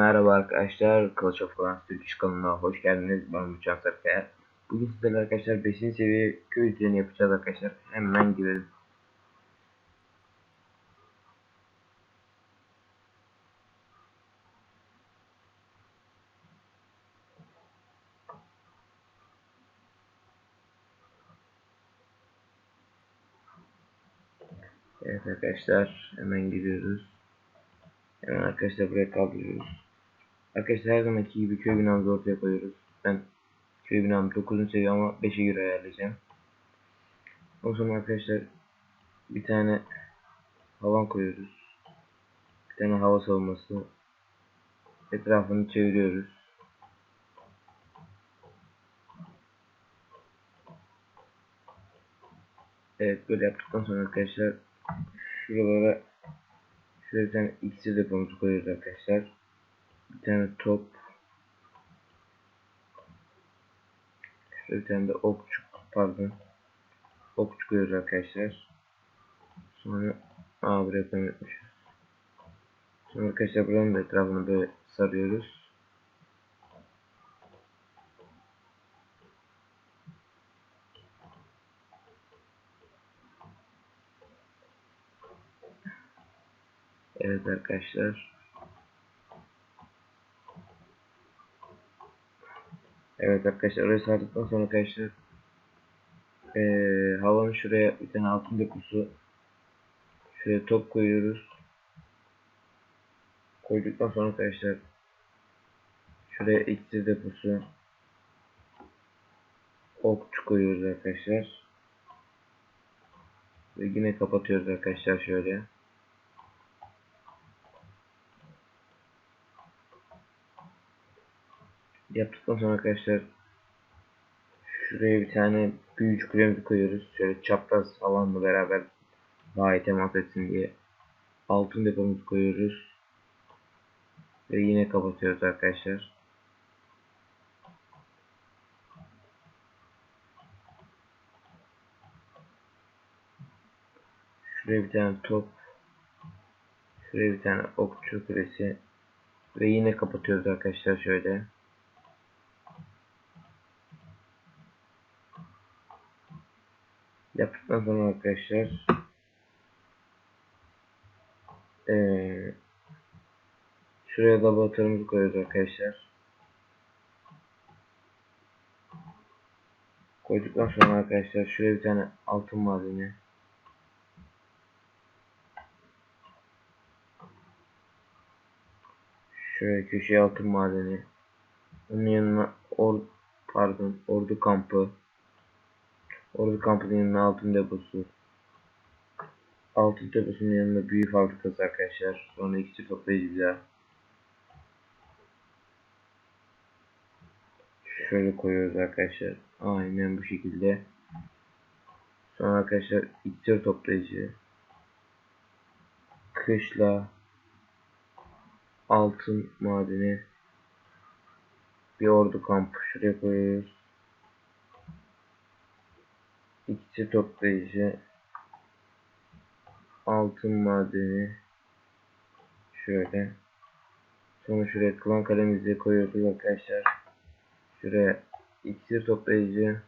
Merhaba arkadaşlar, Clash of Clans Türk kanalına hoş geldiniz. Ben Uçak Sarkaya. Bugün sizlerle arkadaşlar 5. seviye köy düzeni yapacağız arkadaşlar. Hemen girelim. Evet arkadaşlar, hemen giriyoruz. Hemen arkadaşlar buraya kaldırıyoruz. Arkadaşlar her zamanki gibi köy binamızı ortaya koyuyoruz. Ben köy binamı 9. seviye ama 5'e göre ayarlayacağım. O zaman arkadaşlar bir tane havan koyuyoruz. Bir tane hava savunması. Etrafını çeviriyoruz. Evet böyle yaptıktan sonra arkadaşlar şuralara şöyle bir tane iksir depomuzu koyuyoruz arkadaşlar. Bir tane top. Bir tane de okçuk pardon. Okçuk koyuyoruz arkadaşlar. Sonra aa buraya koymaymışız. Sonra arkadaşlar buranın da etrafını böyle sarıyoruz. Evet arkadaşlar. Evet arkadaşlar orayı sardıktan sonra arkadaşlar ee, havanın şuraya bir tane altın deposu şuraya top koyuyoruz. Koyduktan sonra arkadaşlar şuraya iksir deposu okçu koyuyoruz arkadaşlar. Ve yine kapatıyoruz arkadaşlar şöyle. Yaptıktan sonra arkadaşlar şuraya bir tane büyücü kulemizi koyuyoruz. Şöyle çapraz alanla beraber daha temas etsin diye. Altın depomuzu koyuyoruz. Ve yine kapatıyoruz arkadaşlar. Şuraya bir tane top. Şuraya bir tane okçu kulesi. Ve yine kapatıyoruz arkadaşlar şöyle. Yaptıktan sonra arkadaşlar ee, şuraya da batarımızı koyuyoruz arkadaşlar. Koyduktan sonra arkadaşlar şuraya bir tane altın madeni Şöyle köşeye altın madeni onun yanına or pardon ordu kampı Ordu kampının altın deposu. Altın deposunun yanında büyü fabrikası arkadaşlar. Sonra ikisi toplayıcı bir daha. Şöyle koyuyoruz arkadaşlar. Aynen bu şekilde. Sonra arkadaşlar iksir toplayıcı. Kışla. Altın madeni. Bir ordu kampı şuraya koyuyoruz iksir toplayıcı. Altın madeni. Şöyle. Sonra şuraya klan kalemizi koyuyoruz arkadaşlar. Şuraya iksir toplayıcı.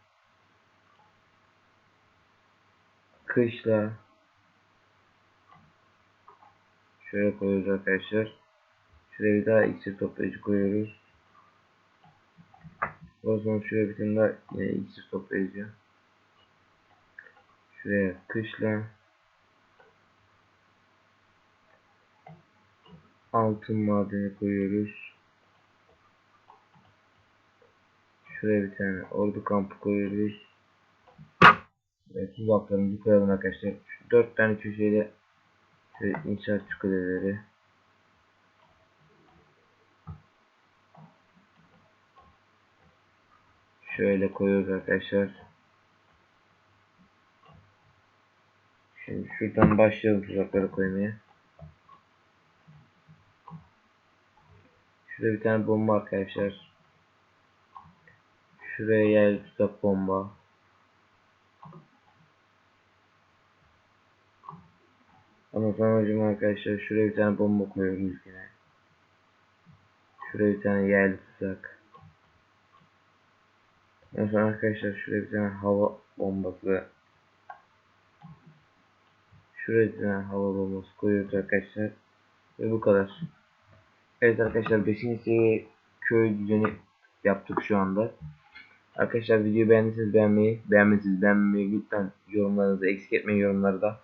Kışla. Şöyle koyuyoruz arkadaşlar. Şuraya bir daha iksir toplayıcı koyuyoruz. O zaman şuraya bir tane daha yine iksir toplayıcı Şuraya kışla. Altın madeni koyuyoruz. Şuraya bir tane ordu kampı koyuyoruz. Ve tuzaklarımızı koyalım arkadaşlar. Şu dört tane köşeyle inşaat kuleleri. Şöyle koyuyoruz arkadaşlar. Şuradan başlayalım tuzakları koymaya. Şurada bir tane bomba arkadaşlar. Şuraya yerli tuzak bomba. Ama sonucum arkadaşlar şuraya bir tane bomba koyuyoruz yine. Şuraya bir tane yerli tuzak. Ondan sonra arkadaşlar şuraya bir tane hava bombası. Şuraya hava bombası koyuyoruz arkadaşlar. Ve bu kadar. Evet arkadaşlar 5. seviye köy düzeni yaptık şu anda. Arkadaşlar videoyu beğendiyseniz beğenmeyi, beğenmediyseniz beğenmeyi lütfen yorumlarınızı eksik etmeyin yorumlarda.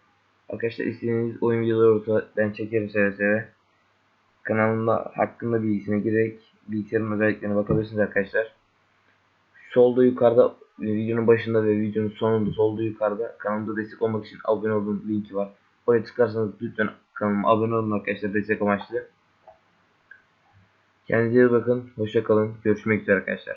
Arkadaşlar istediğiniz oyun videoları olursa ben çekerim seve seve. Kanalımda hakkında bilgisine girerek bilgisayarın özelliklerine bakabilirsiniz arkadaşlar. Solda yukarıda videonun başında ve videonun sonunda solda yukarıda kanalımda destek olmak için abone olun linki var. Oraya tıklarsanız lütfen kanalıma abone olun arkadaşlar destek amaçlı. Kendinize bakın. Hoşça kalın. Görüşmek üzere arkadaşlar.